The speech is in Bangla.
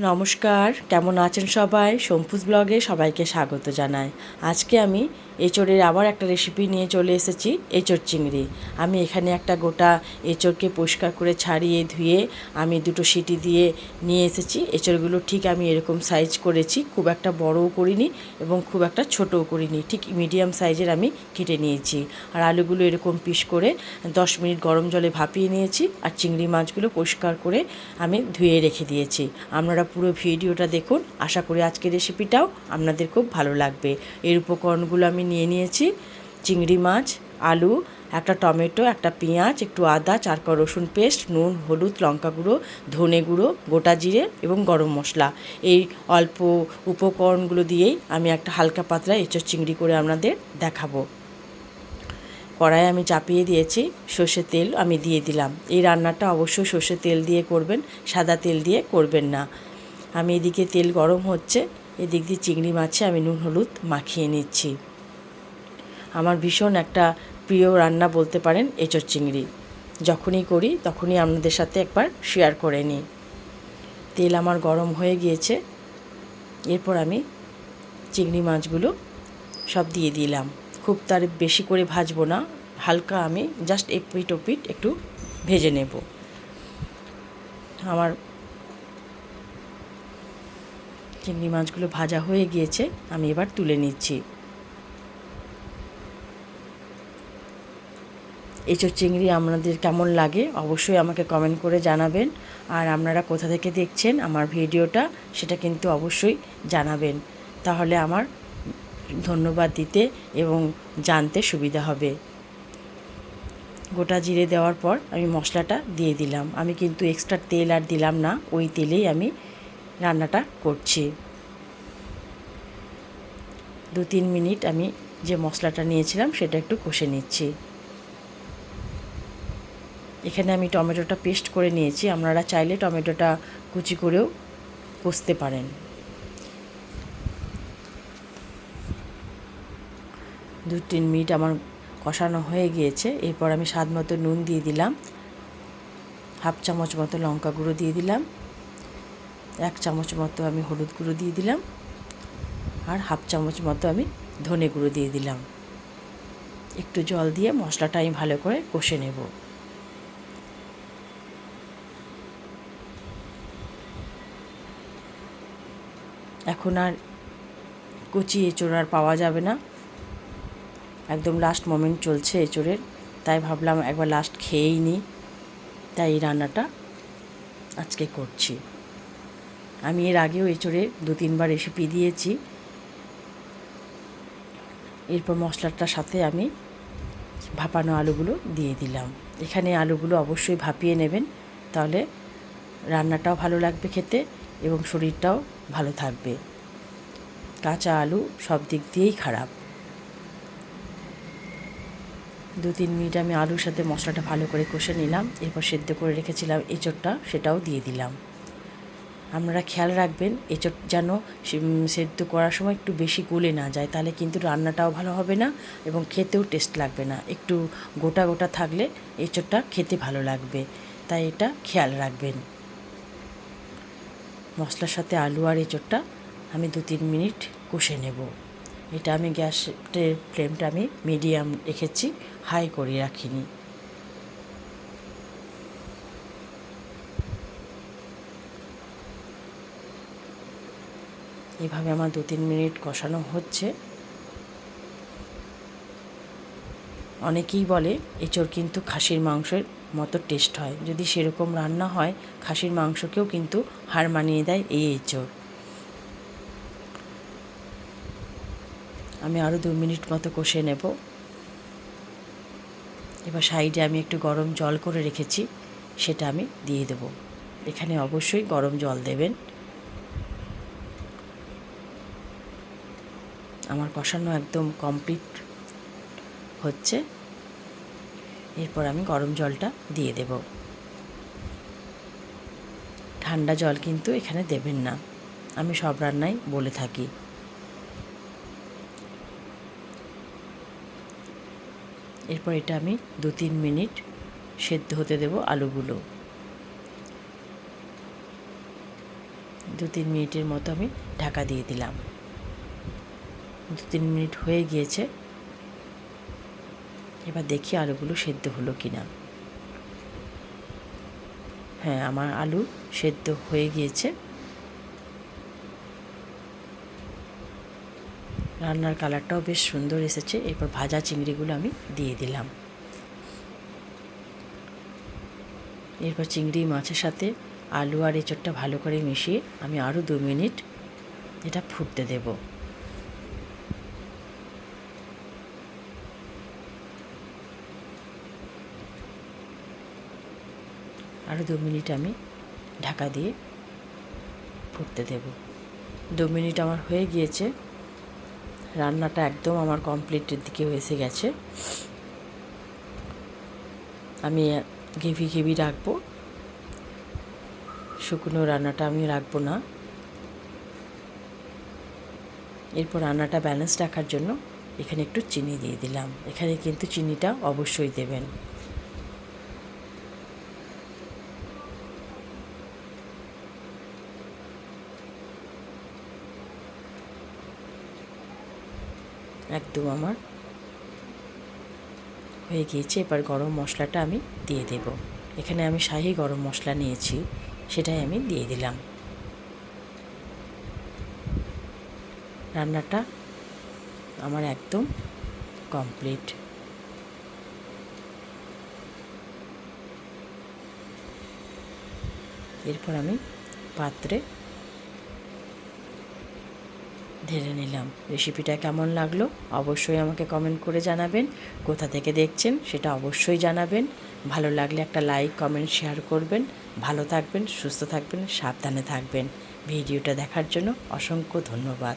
নমস্কার কেমন আছেন সবাই? শম্পুজ ব্লগে সবাইকে স্বাগত জানাই। আজকে আমি এঁচড়ের আবার একটা রেসিপি নিয়ে চলে এসেছি, এঁচড় চিংড়ি। আমি এখানে একটা গোটা এঁচড়কে পরিষ্কার করে ছাড়িয়ে ধুয়ে আমি দুটো সিটি দিয়ে নিয়ে এসেছি। এঁচড়গুলো ঠিক আমি এরকম সাইজ করেছি, খুব একটা বড়ও করিনি এবং খুব একটা ছোটও করিনি, ঠিক মিডিয়াম সাইজের আমি কেটে নিয়েছি। আর আলুগুলো এরকম পিস করে দশ মিনিট গরম জলে ভাপিয়ে নিয়েছি আর চিংড়ি মাছগুলো পরিষ্কার করে আমি ধুয়ে রেখে দিয়েছি। আপনারা পুরো ভিডিওটা দেখুন, আশা করি আজকের রেসিপিটাও আপনাদের খুব ভালো লাগবে। এর উপকরণগুলো আমি নিয়ে নিয়েছি। চিংড়ি মাছ, আলু, একটা টমেটো, একটা পেঁয়াজ, একটু আদা চারকা রসুন পেস্ট, নুন, হলুদ, লঙ্কা গুঁড়ো, ধনে গুঁড়ো, গোটা জিরে এবং গরম মশলা। এই অল্প উপকরণগুলো দিয়েই আমি একটা হালকা পাতলা এঁচড় চিংড়ি করে আপনাদের দেখাবো। কড়াই আমি চাপিয়ে দিয়েছি সর্ষে তেল আমি দিয়ে দিলাম। এই রান্নাটা অবশ্যই সর্ষে তেল দিয়ে করবেন, সাদা তেল দিয়ে করবেন না। আমি এদিকে তেল গরম হচ্ছে, এদিক দিয়ে চিংড়ি মাছে আমি নুন, হলুদ মাখিয়ে নিচ্ছি। আমার ভীষণ একটা প্রিয় রান্না বলতে পারেন এঁচড় চিংড়ি। যখনই করি, তখনই আপনাদের সাথে একবার শেয়ার করে নিই। তেল আমার গরম হয়ে গিয়েছে। এরপর আমি চিংড়ি মাছগুলো সব দিয়ে দিলাম। খুব তার বেশি করে ভাজবো না, হালকা আমি জাস্ট এপিট ওপিট একটু ভেজে নেব। আমার চিংড়ি মাছগুলো ভাজা হয়ে গিয়েছে, আমি এবার তুলে নিচ্ছি। এঁচড় চিংড়ি আপনাদের কেমন লাগে অবশ্যই আমাকে কমেন্ট করে জানাবেন। আর আপনারা কোথা থেকে দেখছেন আমার ভিডিওটা সেটা কিন্তু অবশ্যই জানাবেন। তাহলে আমার ধন্যবাদ দিতে এবং জানতে সুবিধা হবে। গোটা জিরে দেওয়ার পর আমি মশলাটা দিয়ে দিলাম। আমি কিন্তু এক্সট্রা তেল আর দিলাম না, ওই তেলেই আমি রান্নাটা করছি। দু তিন মিনিট আমি যে মশলাটা নিয়েছিলাম সেটা একটু কষে নিচ্ছি। এখানে আমি টমেটোটা পেস্ট করে নিয়েছি। আপনারা চাইলে টমেটোটা কুচি করেও কষতে পারেন। দু তিন মিনিট আমার কষানো হয়ে গিয়েছে। এরপর আমি স্বাদ মতো নুন দিয়ে দিলাম। হাফ চামচ মতো লঙ্কা গুঁড়ো দিয়ে দিলাম। এক চামচ মতো আমি হলুদ গুঁড়ো দিয়ে দিলাম। আর হাফ চামচ মতো আমি ধনে গুঁড়ো দিয়ে দিলাম। একটু জল দিয়ে মশলাটা আমি ভালো করে কষে নেব। এখন আর কচি এঁচোড় আর পাওয়া যাবে না। একদম লাস্ট মোমেন্ট চলছে এঁচোড়ের, তাই ভাবলাম একবার লাস্ট খেয়েই নিই। তাই এই রান্নাটা আজকে করছি। আমি এর আগেও এঁচোড়ের দু তিনবার রেসিপি দিয়েছি। এরপর মশলাটার সাথে আমি ভাপানো আলুগুলো দিয়ে দিলাম। এখানে আলুগুলো অবশ্যই ভাপিয়ে নেবেন, তাহলে রান্নাটাও ভালো লাগবে খেতে এবং শরীরটাও ভালো থাকবে। কাঁচা আলু সব দিক দিয়েই খারাপ। দু তিন মিনিট আমি আলুর সাথে মশলাটা ভালো করে কষে নিলাম, এরপর সেদ্ধ করে রেখেছিলাম এঁচোড়টা, সেটাও দিয়ে দিলাম। আপনারা খেয়াল রাখবেন, এঁচোড় যেন সেদ্ধ করার সময় একটু বেশি গলে না যায়, তাহলে কিন্তু রান্নাটাও ভালো হবে না এবং খেতেও টেস্ট লাগবে না। একটু গোটা গোটা থাকলে এঁচোড়টা খেতে ভালো লাগবে, তাই এটা খেয়াল রাখবেন। মশলার সাথে আলু আর এঁচোড়টা আমি দু তিন মিনিট কষে নেব। এটা আমি গ্যাসের ফ্লেমটা আমি মিডিয়াম রেখেছি, হাই করে রাখিনি। এভাবে আমার দু তিন মিনিট কষানো হচ্ছে। অনেকেই বলে, এঁচড় কিন্তু খাসির মাংসের মতো টেস্ট হয়। যদি সেরকম রান্না হয়, খাসির মাংসকেও কিন্তু হার মানিয়ে দেয় এই এঁচড় আমি আরও দু মিনিট মতো কষে নেব। এবার সাইডে আমি একটু গরম জল করে রেখেছি, সেটা আমি দিয়ে দেব। এখানে অবশ্যই গরম জল দেবেন। আমার কষানো একদম কমপ্লিট হচ্ছে। এরপর আমি গরম জলটা দিয়ে দেব। ঠান্ডা জল কিন্তু এখানে দেবেন না। আমি সব রান্নাই বলে থাকি। এরপর এটা আমি দু তিন মিনিট সেদ্ধ হতে দেব আলুগুলো। দু তিন মিনিটের মতো আমি ঢাকা দিয়ে দিলাম। দু তিন মিনিট হয়ে গিয়েছে। এবার দেখি আলুগুলো সেদ্ধ হলো কি না হ্যাঁ আমার আলু সেদ্ধ হয়ে গিয়েছে। রান্নার কালারটাও বেশ সুন্দর এসেছে। এরপর ভাজা চিংড়িগুলো আমি দিয়ে দিলাম। এরপর চিংড়ি, মাছের সাথে আলু আর এঁচড়টা ভালো করে মিশিয়ে আমি আরও দু মিনিট এটা ফুটতে দেব। আরও দু মিনিট আমি ঢাকা দিয়ে ফুটতে দেব। দু মিনিট আমার হয়ে গিয়েছে। রান্নাটা একদম আমার কমপ্লিটের দিকে এসে গেছে। আমি ঘেভি ঘেভি রাখব। শুকনো রান্নাটা আমি রাখব না। এরপর রান্নাটা ব্যালেন্স রাখার জন্য এখানে একটু চিনি দিয়ে দিলাম। এখানে কিন্তু চিনিটা অবশ্যই দেবেন। একদম আমার। হয়ে গিয়েছে, এবার গরম মশলাটা আমি দিয়ে দেব। এখানে আমি শাহি গরম মশলা নিয়েছি, সেটাই আমি দিয়ে দিলাম। রান্নাটা আমার একদম কমপ্লিট। এরপর আমি পাত্রে ঢেলে নিলাম। রেসিপিটা কেমন লাগল অবশ্যই আমাকে কমেন্ট করে জানাবেন। কোথা থেকে দেখছেন সেটা অবশ্যই জানাবেন। ভালো লাগলে একটা লাইক কমেন্ট শেয়ার করবেন। ভালো থাকবেন, সুস্থ থাকবেন, সাবধানে থাকবেন। ভিডিওটা দেখার জন্য অসংখ্য ধন্যবাদ।